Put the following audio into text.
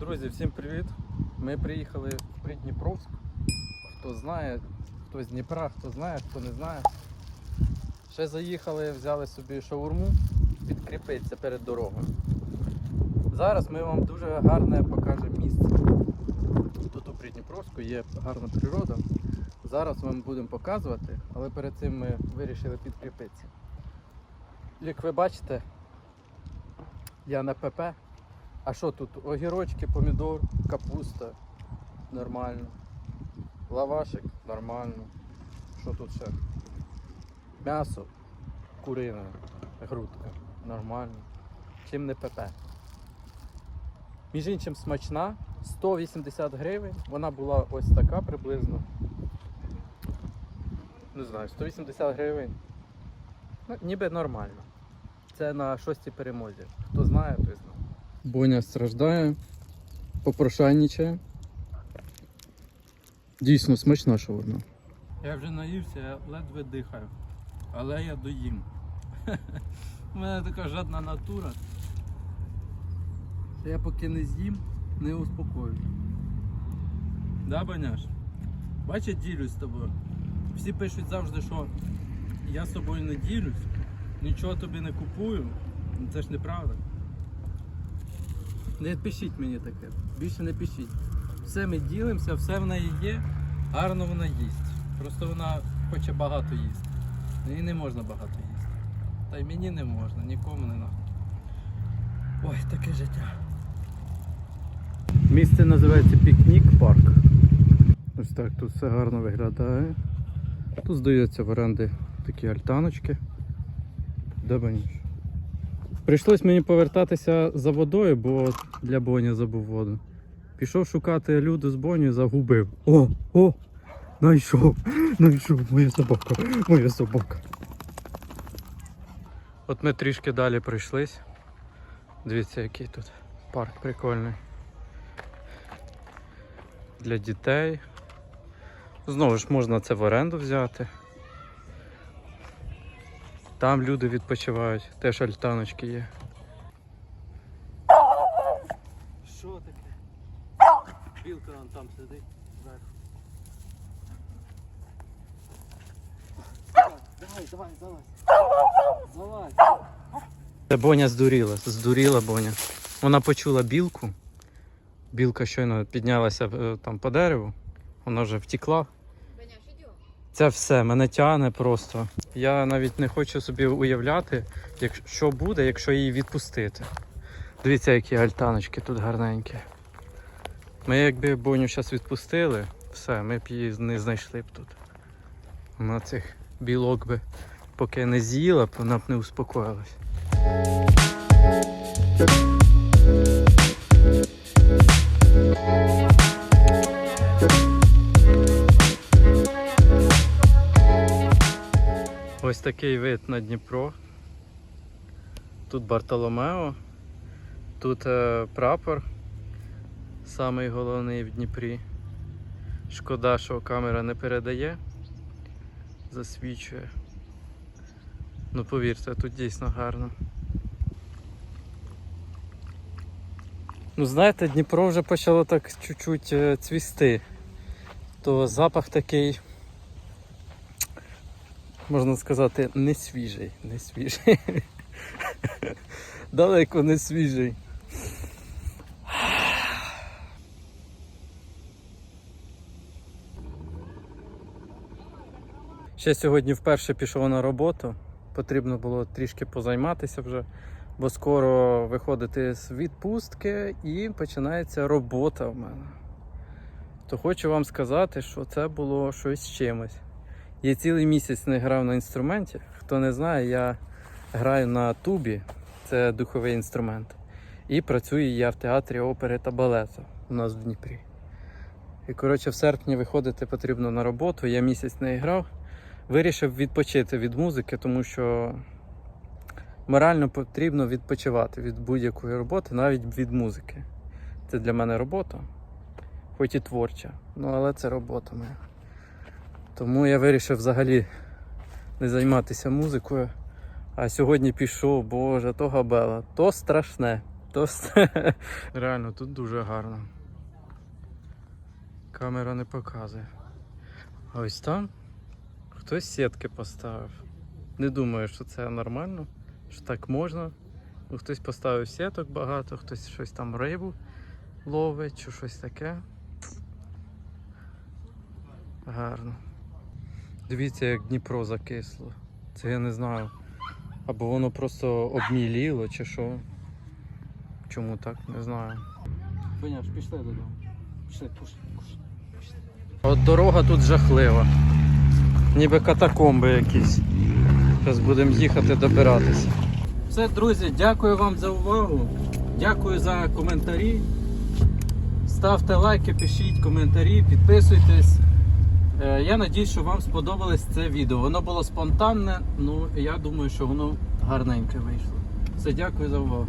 Друзі, всім привіт! Ми приїхали в Придніпровськ. Хто знає, хто з Дніпра, хто знає, хто не знає. Ще заїхали, взяли собі шаурму, підкріпитися перед дорогою. Зараз ми вам дуже гарне покажемо місце. Тут у Придніпровську є гарна природа. Зараз вам будемо показувати, але перед цим ми вирішили підкріпитися. Як ви бачите, я на ПП. А що тут? Огірочки, помідор, капуста. Нормально. Лавашик нормально. Що тут ще? М'ясо, курине, грудка. Нормально. Чим не ПП. Між іншим смачна. 180 гривень. Вона була ось така приблизно. Не знаю, 180 гривень. Ну, ніби нормально. Це на шостій перемозі. Хто знає, той знає. Боня страждає, попрошайничає. Дійсно смачна шаурма. Я вже наївся, я ледве дихаю. Але я доїм. У мене така жадна натура. Я поки не з'їм, не успокоюсь. Да, Баняш? Бачиш, ділюсь з тобою. Всі пишуть завжди, що я з тобою не ділюсь, нічого тобі не купую. Ну, Це ж неправда. Не пишіть мені таке, більше не пишіть. Все ми ділимося, все в неї є, гарно вона їсть. Просто вона хоче багато їсти. Їй не можна багато їсти. Та й мені не можна, нікому не треба. Ой, таке життя. Місце називається Пікнік Парк. Ось так тут все гарно виглядає. Тут здаються в оренди такі альтаночки. Де баніш? Прийшлось мені повертатися за водою, бо для Боні забув воду. Пішов шукати люду з Боню, загубив. О, о! Найшов! Найшов, моя собака, моя собака. От ми трішки далі пройшлись. Дивіться, який тут парк прикольний. Для дітей. Знову ж можна це в оренду взяти. Там люди відпочивають, теж альтаночки є. Що таке? Білка вон там сидить зверху. Давай, давай, залазь. Залазь. Це Боня здуріла, здуріла Боня. Вона почула білку. Білка щойно піднялася е, там по дереву, вона вже втекла. Це все мене тягне просто. Я навіть не хочу собі уявляти, що буде, якщо її відпустити. Дивіться, які альтаночки тут гарненькі. Ми якби Боню зараз відпустили, все, ми б її не знайшли б тут. Вона цих білок би поки не з'їла, вона б не успокоїлась. Ось такий вид на Дніпро. Тут Бартоломео, тут е, прапор, самий головний в Дніпрі. Шкода, що камера не передає, засвічує. Ну повірте, тут дійсно гарно. Ну знаєте, Дніпро вже почало так чуть-чуть е, цвісти. То запах такий можна сказати, не свіжий, не свіжий. Далеко не свіжий. Ще сьогодні вперше пішов на роботу. Потрібно було трішки позайматися вже, бо скоро виходити з відпустки і починається робота в мене. То хочу вам сказати, що це було щось з чимось. Я цілий місяць не грав на інструменті. Хто не знає, я граю на тубі, це духовий інструмент. І працюю я в театрі опери та балету у нас в Дніпрі. І коротше, в серпні виходити потрібно на роботу. Я місяць не грав. Вирішив відпочити від музики, тому що морально потрібно відпочивати від будь-якої роботи, навіть від музики. Це для мене робота, хоч і творча, ну але це робота моя. Тому я вирішив взагалі не займатися музикою. А сьогодні пішов, боже, то габела, то страшне. То реально тут дуже гарно. Камера не показує. А ось там хтось сітки поставив. Не думаю, що це нормально, що так можна. Ну, хтось поставив сіток багато, хтось щось там рибу ловить чи щось таке. Гарно. Дивіться, як Дніпро закисло. Це я не знаю. Або воно просто обміліло, чи що. Чому так, не знаю. Виняш, пішли додому. Пішли, пушли, пушли. От дорога тут жахлива. Ніби катакомби якісь. Зараз будемо їхати добиратися. Все, друзі, дякую вам за увагу. Дякую за коментарі. Ставте лайки, пишіть коментарі, підписуйтесь. Е, Я надіюсь, що вам сподобалось це відео. Воно було спонтанне, ну я думаю, що воно гарненьке вийшло. Все, дякую за увагу.